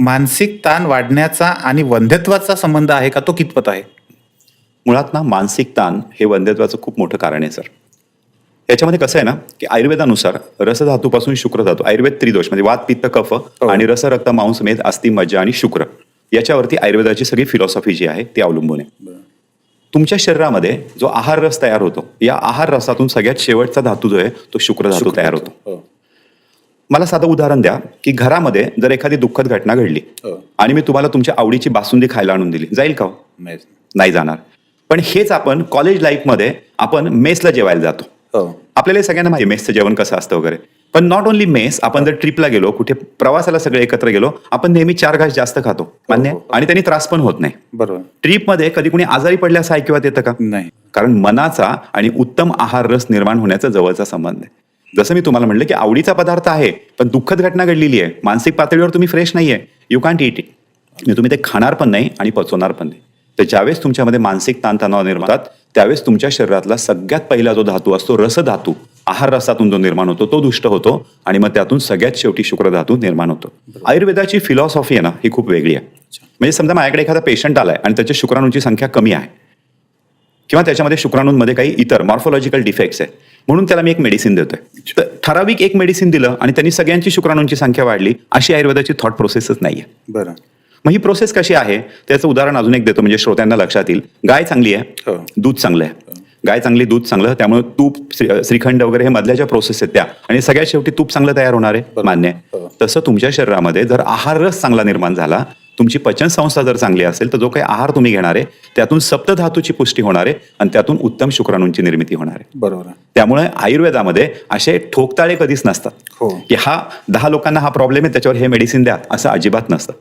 मानसिक ताण वाढण्याचा आणि वंध्यत्वाचा संबंध आहे का? तो कितपत आहे? मुळात ना मानसिक ताण हे वंध्यत्वाचं खूप मोठं कारण आहे सर. याच्यामध्ये कसं आहे ना की आयुर्वेदानुसार रसधातूपासून शुक्र धातू आयुर्वेद त्रिदोष म्हणजे वात पित्त कफ आणि रस रक्त मांस मेद अस्थि मज्जा आणि शुक्र. याच्यावरती आयुर्वेदाची सगळी फिलॉसॉफी जी आहे ती अवलंबून आहे. तुमच्या शरीरामध्ये जो आहार रस तयार होतो या आहार रसातून सगळ्यात शेवटचा धातू जो आहे तो शुक्र धातू तयार होतो. मला साधं उदाहरण द्या की घरामध्ये जर एखादी दुःखद घटना घडली हो. आणि मी तुम्हाला तुमच्या आवडीची बासुंदी खायला आणून दिली जाईल का हो? नाही जाणार. पण हेच आपण कॉलेज लाईफमध्ये आपण मेसला जेवायला जातो. हो. आपल्याला हे सगळ्यांना माहिती मेसचं जेवण कसं असतं वगैरे. पण नॉट ओन्ली मेस आपण जर ट्रिपला गेलो कुठे प्रवासाला सगळे एकत्र गेलो आपण नेहमी चार घास जास्त खातो मान्य? आहे? आणि त्यांनी त्रास पण होत नाही. बरोबर. ट्रिपमध्ये कधी कुणी आजारी पडले असं ऐकिवात येतं का? नाही. कारण मनाचा आणि उत्तम आहार रस निर्माण होण्याचा जवळचा संबंध आहे. जसं मी तुम्हाला म्हणलं की आवडीचा पदार्थ आहे पण दुःखद घटना घडलेली आहे. मानसिक पातळीवर तुम्ही फ्रेश नाहीये यू कांट इट इट म्हणजे तुम्ही ते खाणार पण नाही आणि पचवणार पण नाही. तर ज्यावेळेस तुमच्यामध्ये मानसिक ताणतणाव निर्माण होतात त्यावेळेस तुमच्या शरीरातला सगळ्यात पहिला जो धातू असतो रसधातू आहार रसातून जो निर्माण होतो तो दुष्ट होतो आणि मग त्यातून सगळ्यात शेवटी शुक्र धातू निर्माण होतो. आयुर्वेदाची फिलॉसॉफी आहे ना ही खूप वेगळी आहे. म्हणजे समजा माझ्याकडे एखादा पेशंट आलाय आणि त्याच्या शुक्राणूंची संख्या कमी आहे. किंवा त्याच्यामध्ये शुक्राणूंमध्ये काही इतर मॉर्फोलॉजिकल डिफेक्ट्स आहे. म्हणून त्याला मी एक मेडिसिन देतोय. तर ठराविक एक मेडिसिन दिलं आणि त्यांनी सगळ्यांची शुक्राणूंची संख्या वाढली अशी आयुर्वेदाची थॉट प्रोसेसच नाहीये. बरं. मग ही प्रोसेस कशी आहे? त्याचं उदाहरण अजून एक देतो म्हणजे श्रोत्यांना लक्षात येईल. गाय चांगली आहे हो. दूध चांगलं आहे. गाय चांगली दूध चांगलं त्यामुळे तूप श्री- श्रीखंड वगैरे हे मधल्या ज्या प्रोसेस आहेत त्या. आणि सगळ्यात शेवटी तूप चांगलं तयार होणार आहे मान्य आहे. हो. तसं तुमच्या शरीरामध्ये जर आहार रस चांगला निर्माण झाला तुमची पचन संस्था जर चांगली असेल तर जो काही आहार तुम्ही घेणार आहे त्यातून सप्तधातूची पुष्टी होणार आहे आणि त्यातून उत्तम शुक्राणूंची निर्मिती होणार आहे. बरोबर त्यामुळे आयुर्वेदामध्ये असे ठोकताळे कधीच नसतात. हो. की हा दहा लोकांना हा प्रॉब्लेम आहे त्याच्यावर हे मेडिसिन द्या असं अजिबात नसतं.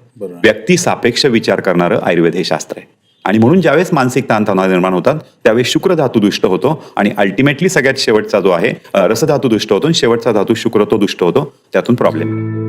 व्यक्ती सापेक्ष विचार करणारं आयुर्वेद हे शास्त्र आहे. आणि म्हणून ज्यावेळेस मानसिक ताणतणाव निर्माण होतात त्यावेळेस शुक्र धातू दुष्ट होतो आणि अल्टिमेटली सगळ्यात शेवटचा जो आहे रसधातू दुष्ट होतो आणि शेवटचा धातू शुक्र तो दुष्ट होतो त्यातून प्रॉब्लेम